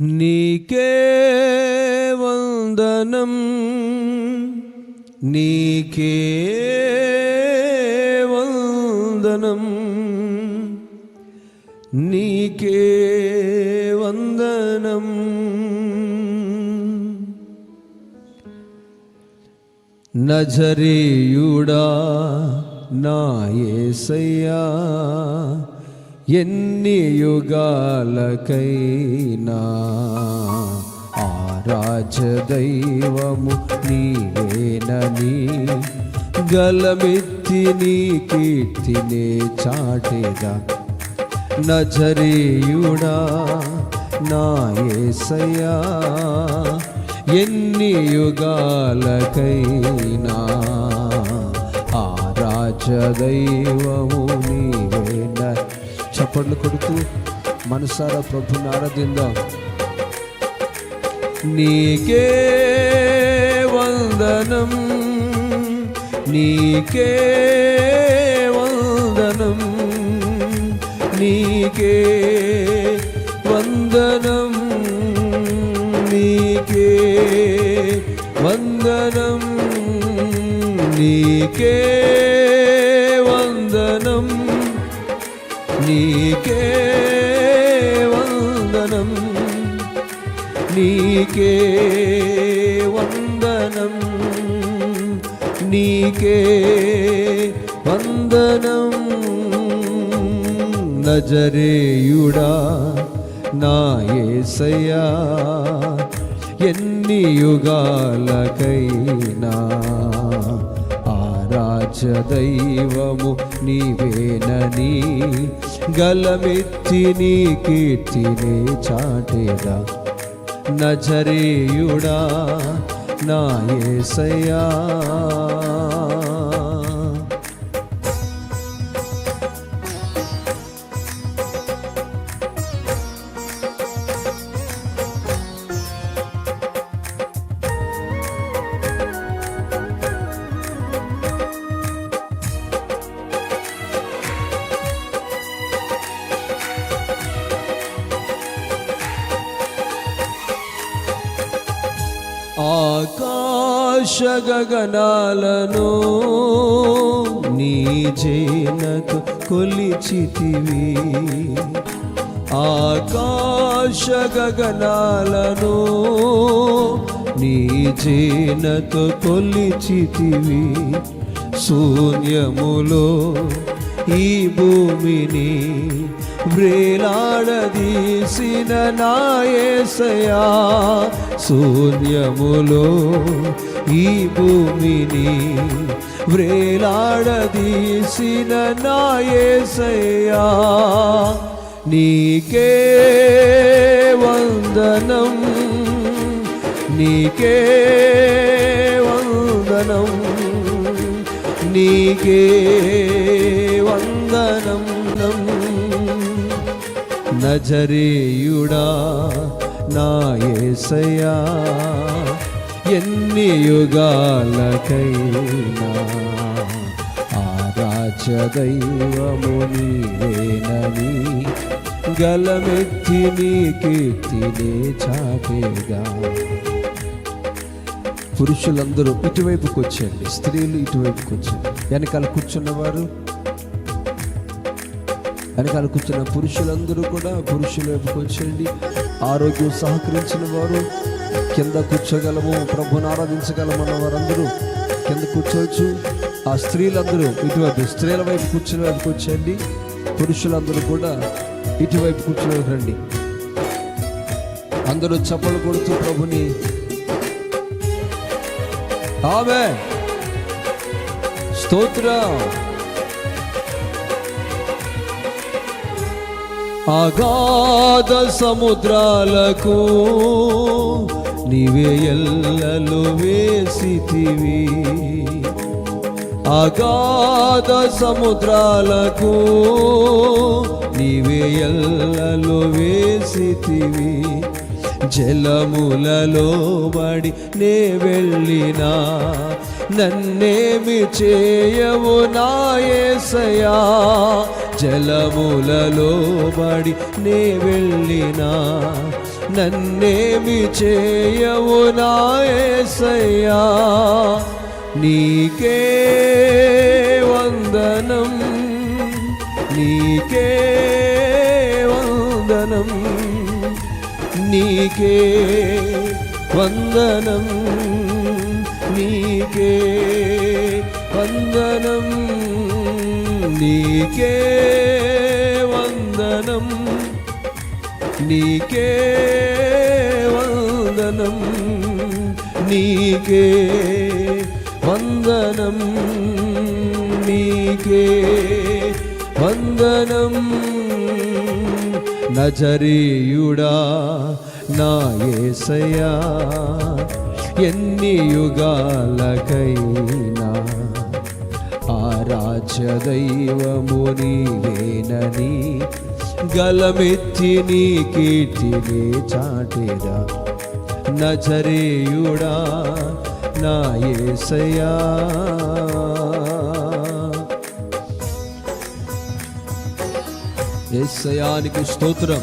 నీకే వందనం నీకే వందనం నీకే వందనం. నజరేయుడా నా యేసయ్యా ఎన్ని యుగాలకైనా ఆరాజదైవము నీవేనని గలమెత్తి నీ కీర్తినే చాటేదా? నజరేయుడా నాయసయ్యా ఎన్ని యుగాలకైనా ఆరాజదైవము నీవేనని చప్పట్లు కొడుతూ మనసారా ప్రభుని ఆరాధిందాం నీకే వందనం నీకే వందనం నీకే వందనం నీకే వందనం నీకే నీకే వందనం నీకే వందనం నీకే వందనం. నజరేయుడా నా యేసయ్యా ఎన్ని యుగాలకైనా ఆరాజ దైవము నీవేనని గలమెత్తి నీ కీర్తినే చాటేదా? నజరేయుడా నా యేసయ్యా ఆకాశ గగనాలను నీ జేనకు కొలిచితివి. ఆకాశ గగనాలను నీ జేనతో కొలిచితివి. శూన్యములో ఈ భూమిని వ్రేలాడదీసిన నాయసయా శూన్యములో ఈ భూమిని వ్రేలాడదీసిన నాయసయా నీకే వందనం నీకే వందనం నీకే నజరేయుడా నా ఏసయా ఎన్ని యుగాలకైనా ఆరాజ దైవము నీవేనని గలమెత్తి నీ కీర్తినే చాటేగా పురుషులందరూ ఇటువైపుకి వచ్చేయండి స్త్రీలు ఇటువైపుకి వచ్చేయండి వెనకాల కూర్చున్నవారు వెనకాల కూర్చున్న పురుషులందరూ కూడా పురుషుల వైపుకి వచ్చేయండి. ఆరోగ్యం సహకరించిన వారు కింద కూర్చోగలము ప్రభుని ఆరాధించగలమన్న వారందరూ కింద కూర్చోవచ్చు. ఆ స్త్రీలందరూ ఇటువైపు స్త్రీల వైపు కూర్చున్న వైపుకి వచ్చేయండి. పురుషులందరూ కూడా ఇటువైపు కూర్చుని రండి. అందరూ చప్పలు కొడుతూ ప్రభుని ఆమె స్తోత్రం. అగాధ సముద్రాలకు నీవే ఎల్లలు వేసితివి. అగాధ సముద్రాలకు నీవే ఎల్లలు వేసితివి. జలములలో బడి నే వెళ్ళినా నన్నేమి చేయవు నాయసయా జలములలో బడి నే వెళ్ళినా నన్నేమి చేయవు నాయసయ్యా నీకే వందనం నీకే వందనం నీకే వందనం నీకే వందనం. నీకే వందనం నీకే వందనం నీకే వందనం నీకే వందనం. నజరీయుడా నా ఏసయా ఎన్ని యుగాలకై దైవము నీవేనని గలమెత్తి నీ కీర్తినే చాటెదా నజరేయుడా నా ఏసయా ఏసయానికి స్తోత్రం.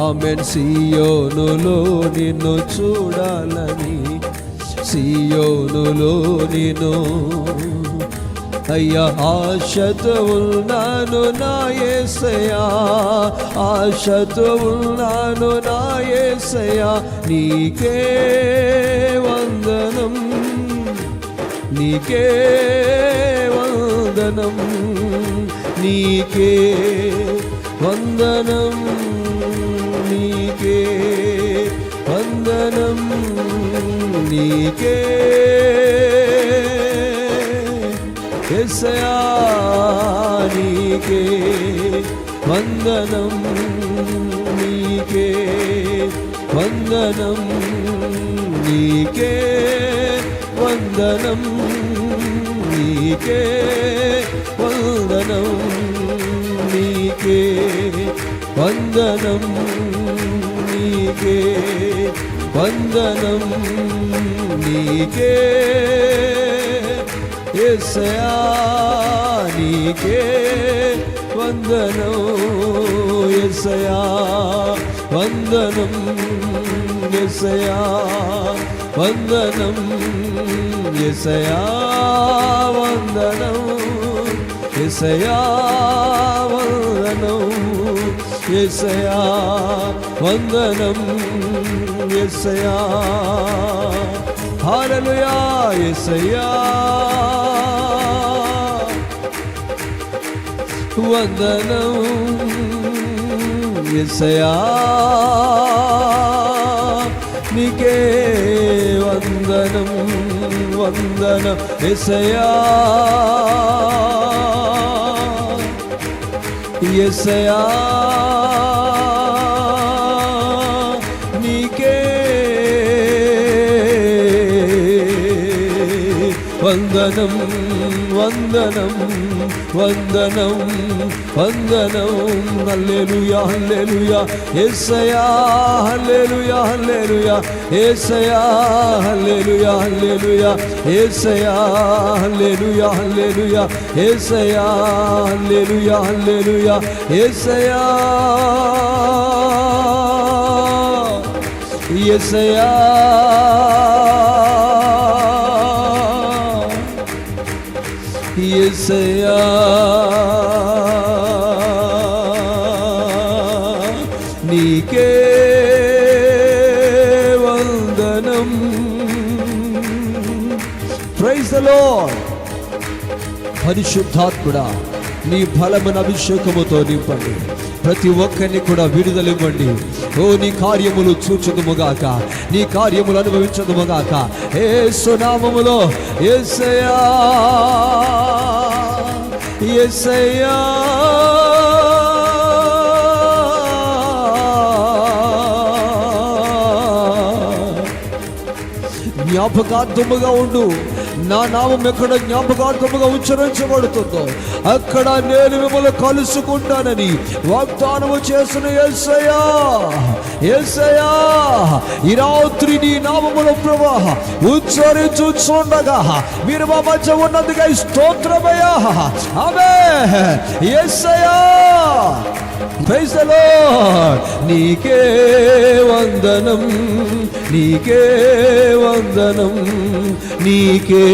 ఆమెన్. సియోనులో నిన్ను చూడాలని. సియోనులో నిన్ను. అయ్యా ఆశతో ఉన్నాను నా యేసయ్యా ఆశతో ఉన్నాను నా నీకే వందనం. నీకే వందనం. నీకే వందనం. వందనం నీకే. ఎసయా నీకే. వందనం నీకే. వందనం నీకే. వందనం నీకే. వందనం నీకే. వందనం నీకే. వందనం నీకే ఎసయా నీకే వందనం ఎసయా వందనం ఎసయా వందనం ఎసయా వందనం ఎసయా వందనం ఎసయా వందనం ఎసయా హాలలుయా ఎసయా వందనం ఎసయా నీకే వందనం వందనం ఎసయా ఎసయా వందనం వందనం వందనం వందనం. హల్లెలూయా హల్లెలూయా యేసయ్యా హల్లెలూయా హల్లెలూయా యేసయ్యా హల్లెలూయా హల్లెలూయా యేసయ్యా హల్లెలూయా హల్లెలూయా యేసయ్యా హల్లెలూయా హల్లెలూయా యేసయ్యా యేసయ్యా ఏసయా నీకే వందనం. ప్రైజలో పరిశుద్ధాత్ముడా నీ బలమున అభిషేకముతో నింపండి. ప్రతి ఒక్కరిని కూడా విడుదల ఇవ్వండి. ఓ నీ కార్యములు చూచదుముగాక. నీ కార్యములు అనుభవించదుముగాక. ఏ సునామములో ఏసయ్యా ఏసయ్యా. జ్ఞాపకార్థముగా ఉండు. నా నామం ఎక్కడ జ్ఞాపకార్థముగా ఉచ్చరించబడుతుందో అక్కడ నేను మిమ్మల్ని కలుసుకుంటానని వాగ్దానము చేసిన ఎస్సయ్యా ఎస్సయ్యా ఈ రాత్రి నీ నామముల ప్రవాహ ఉచ్చరించుండగా మీరు మా మధ్య ఉన్నదిగా ఈ స్తోత్రమయ్యా. ఆమె ఎస్సయ్యా Praise the Lord. నీకే వందనం నీకే వందనం నీకే.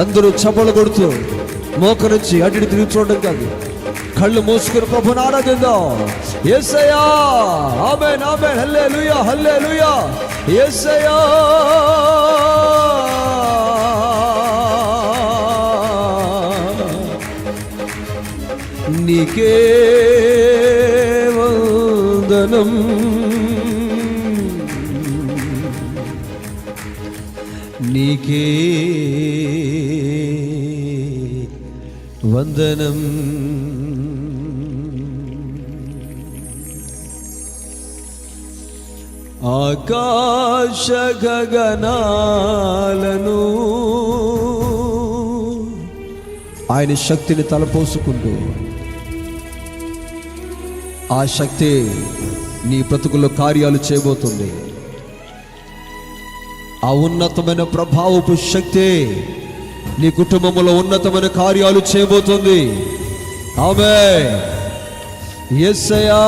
అందరూ చప్పలు కొడుతూ మోకరించి అటు తిరిగి చూడడం కాదు. కళ్ళు మూసుకుని ప్రభుని ఆరాధిద్దాం. Yesayya amen amen. Hallelujah hallelujah లూయా ఏసయ్యా. నీకే వందనం. నీకే వందనం. ఆకాశ గగనాలను ఆయన శక్తిని తలపోసుకుంటూ ఆ శక్తి నీ బ్రతుకుల్లో కార్యాలు చేయబోతుంది. ఆ ఉన్నతమైన ప్రభావపు శక్తి నీ కుటుంబంలో ఉన్నతమైన కార్యాలు చేయబోతుంది. ఆమె ఎస్సయా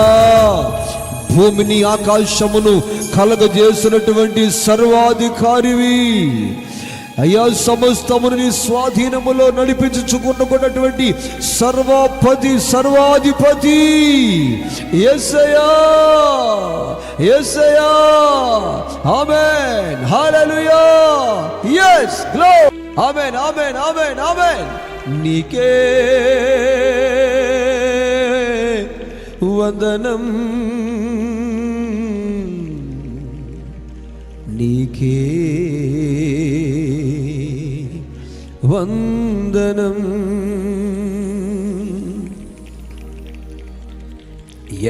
భూమిని ఆకాశమును కలగజేసినటువంటి సర్వాధికారివి. అయ్యా సమస్తమును నీ స్వాధీనములో నడిపించుకున్నటువంటి సర్వపతి సర్వాధిపతి ఎస్సయా ఎస్సయా ఆమేన్. హల్లెలూయా. ఎస్ గ్లో ఆమేన్ ఆమెన్ ఆమేన్ ఆమేన్. నీకే వందనం. నీకే వందనం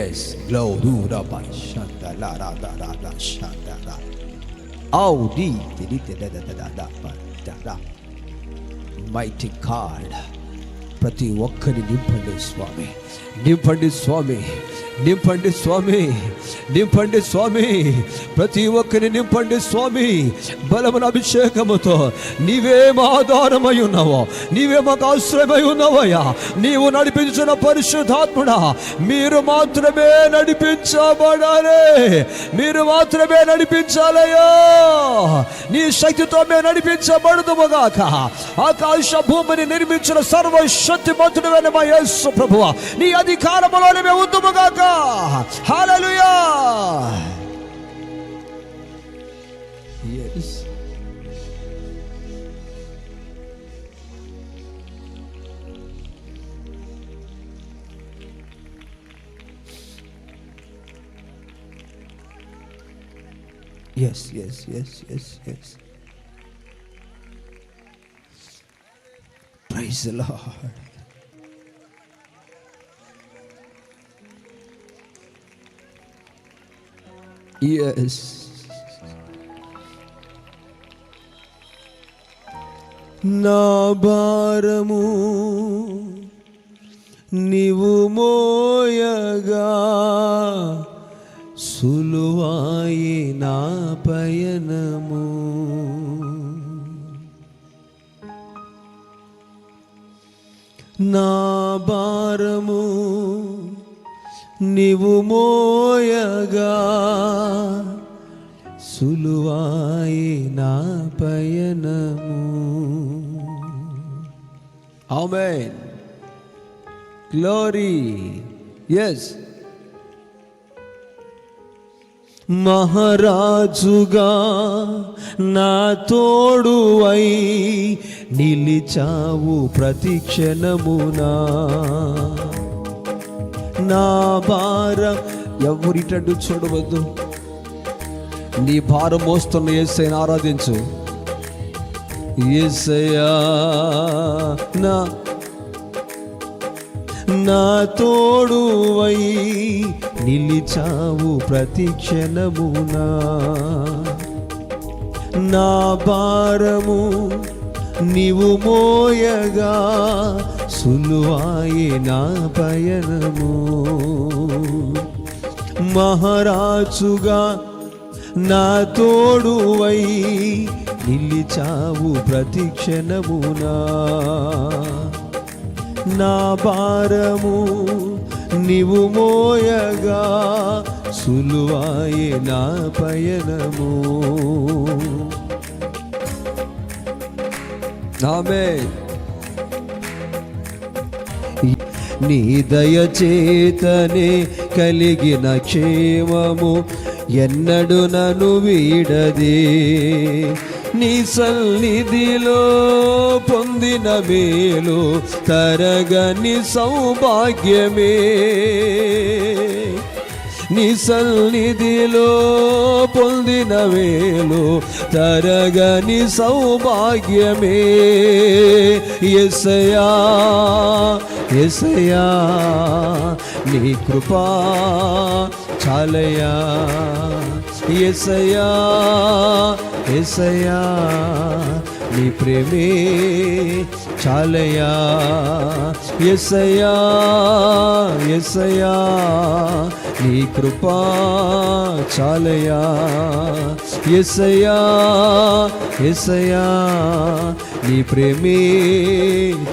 ఎస్ గ్లో రూరా బా షంత లా రా దా రా దా షంత రా ఔ D the the the the the the the బ ద ద మైటీ గాడ్ ప్రతి ఒక్కరిని నింపండి స్వామి నింపండి స్వామి నింపండి స్వామి నింపండి స్వామి. ప్రతి ఒక్కరిని నింపండి స్వామి. బలమున అభిషేకముతో నీవే మా ఆధారమై ఉన్నావో? నీవే మాకు ఆశ్రయమై ఉన్నావయ్యా. నీవు నడిపించిన పరిశుద్ధాత్ముడ. మీరు మాత్రమే నడిపించబడాలి. మీరు మాత్రమే నడిపించాలయ్యా. నీ శక్తితో మేము నడిపించబడదుగాక ఆకాశ భూమిని నిర్మించిన సర్వశక్తి మంతుడమైన మా యేసు ప్రభువ. నీ అధికారములోనే మేము ఉందుముగాక hallelujah yes Yes, yes, yes, yes, yes. Praise the Lord. Yes. నా భారము నీవు మోయగా సులువాయి నా పయనము నా భారము నీవు మోయగా సులువాయి నా పయనము. ఆమెన్ గ్లోరీ ఎస్ మహారాజుగా నా తోడువై నిలిచావు ప్రతి క్షణమునా. నా భారం ఎవరిటడు చూడవద్దు. నీ భారం మోస్తున్న ఏసైని ఆరాధించు. ఏసయా నా నా తోడువై నిలిచావు ప్రతి క్షణమునా. నా భారము నీవు మోయగా సులువాయే నా పయనము మహారాజుగా నా తోడువై నిలిచావు ప్రతి క్షణమునా. నా భారము నీవు మోయగా సులువాయే నా పయనము. ఆమె నీ దయచేతనే కలిగిన క్షేమము ఎన్నడు నను వీడది. నీ సన్నిధిలో పొందిన మేలు తరగని సౌభాగ్యమే. నీ సన్నిధిలో పొందిన వేలు తరగని సౌభాగ్యమే. ఎసయా ఎసయా నీ కృపా చాలయా ఎసయా ఎసయా నీ ప్రేమే చాలయా ఎసయా ఎసయా నీ కృపా చాలయా ఎసయా ఎసయా నీ ప్రేమే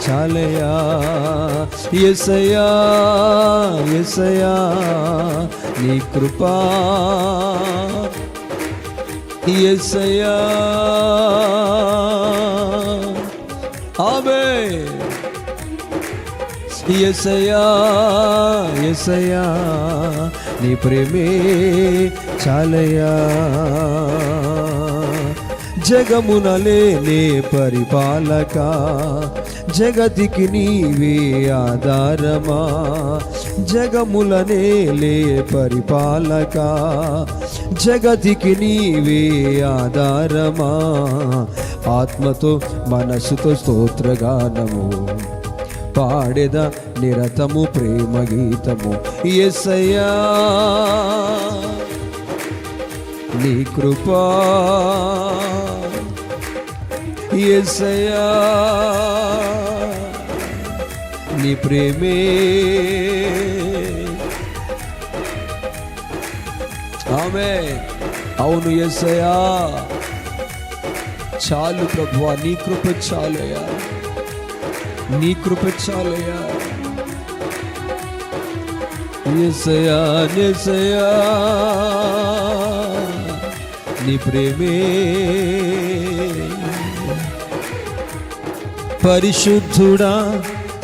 చాలయా ఎసయా ఎసయా నీ కృపా. ఎసయా ఆమె ఎసయా ఎసయా నీ ప్రేమే చాలయా జగమునలేనే పరిపాలక జగతికి నీవే ఆధారమా? జగములనేలే పరిపాలక. జగతికి నీవే ఆధారమా? ఆత్మతో మనసుతో స్తోత్రగానము. పాడెద నిరతము ప్రేమ గీతము. ఎసయ్యా నీ కృపా. ఎసయ్యా నీ ప్రేమే ఆమె అవును ఎసయా చాలు ప్రభువా నీ కృప చాలయ్యా నీ కృప చాలయ్యా ఎసయా నెసయా నీ ప్రేమే పరిశుద్ధుడా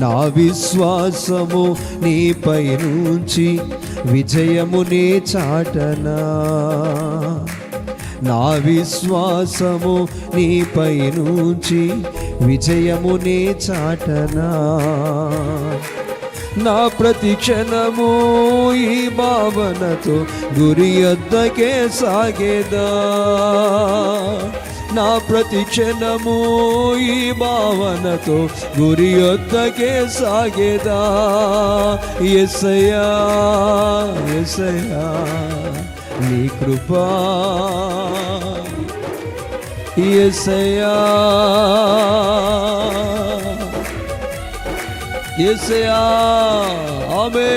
నా విశ్వాసము నీపై నుంచి విజయమునే చాటనా. నా విశ్వాసము నీపై నుంచి విజయమునే చాటనా. నా ప్రతి క్షణము ఈ భావనతో గురి వద్దకే సాగేదా. నా ప్రతి క్షణము ఈ భావనతో గురి వద్దకే సాగేదా? ఎసయా ఎసయా నీ కృపా. ఎసయా ఎసయా ఆమె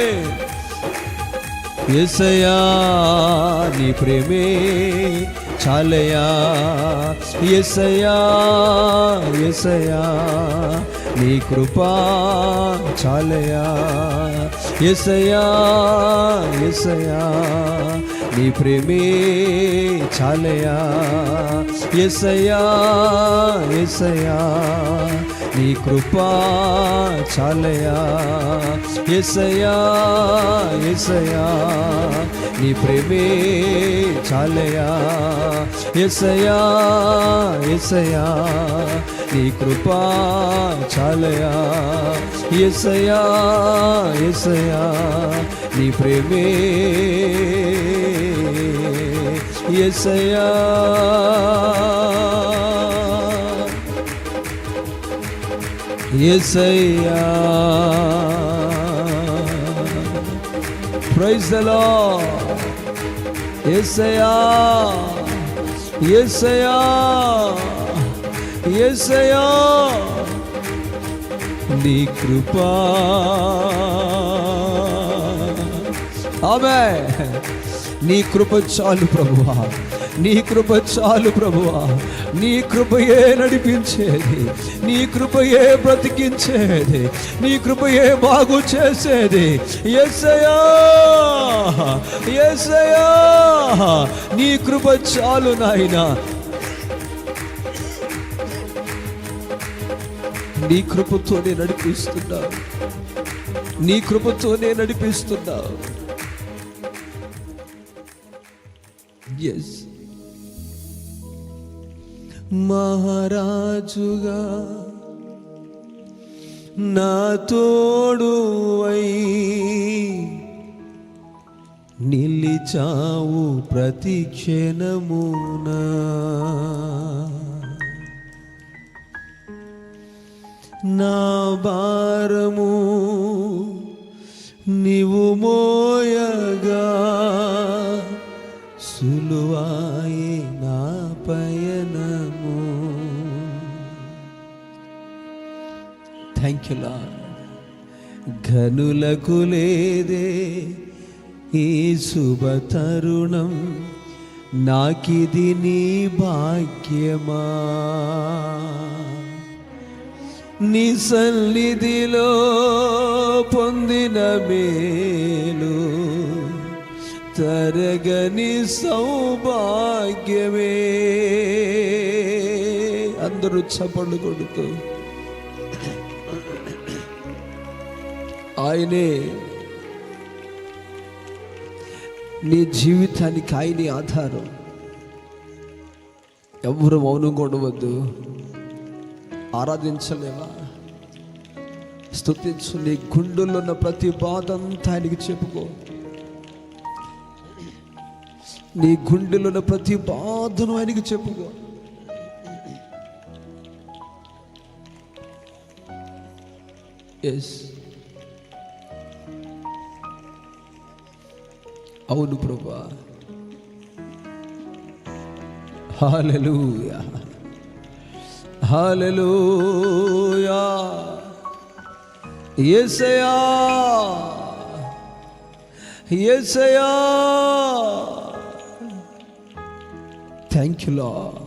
ఎసయా నీ ప్రేమే. చాలయా ఎసయా ఎసయా నీ కృపా చాలయా ఎసయా ఎసయా నీ ప్రేమే చాలయా ఎసయా ఎసయా నీ కృపా చాలయా ఎసయా ఎసయా నీ ప్రేమే చాలయా ఎసయా ఎసయా నీ కృపా చాలయా ఎసయా ఎసయా నీ ప్రేమే ఎసయా ఎసయ్యా ప్రైజ్ ద లార్డ్ ఎసయ్యా ఎసయ్యా ఎసయ్యా నీ కృపా ఆమె నీ కృప చాలు ప్రభువా నీ కృప చాలు ప్రభువా. నీ కృపయే నడిపించేది. నీ కృపయే బ్రతికించేది. నీ కృపయే బాగు చేసేది. ఎస్సయా ఎస్సయా నీ కృప చాలు నాయనా. నీ కృపతోనే నడిపిస్తున్నావు. నీ కృపతోనే నడిపిస్తున్నావు. ఎస్ మహారాజుగా నా తోడు నిలిచావు ప్రతి క్షణమునా. నా భారము నీవు మోయగా సులువాయే థ్యాంక్ యూ లా ఘనులకు లేదే ఈ శుభ తరుణం. నాకిది నీ భాగ్యమా. నీ సన్నిధిలో పొందిన మేలు తరగని సౌభాగ్యమే. అందరూ చప్పళ్ళు కొడుతూ ఆయనే నీ జీవితానికి ఆయనే ఆధారం. ఎవరు మౌనం కొనవద్దు ఆరాధించలేవా? స్థుతించు నీ గుండెల్లో ఉన్న ప్రతి బాధ అంతా ఆయనకి చెప్పుకో. నీ గుండెలో ఉన్న ప్రతి బాధను ఆయనకి చెప్పుకో. ఎస్ అవును ప్రభా. Hallelujah hallelujah Yesayya Yesayya thank you lord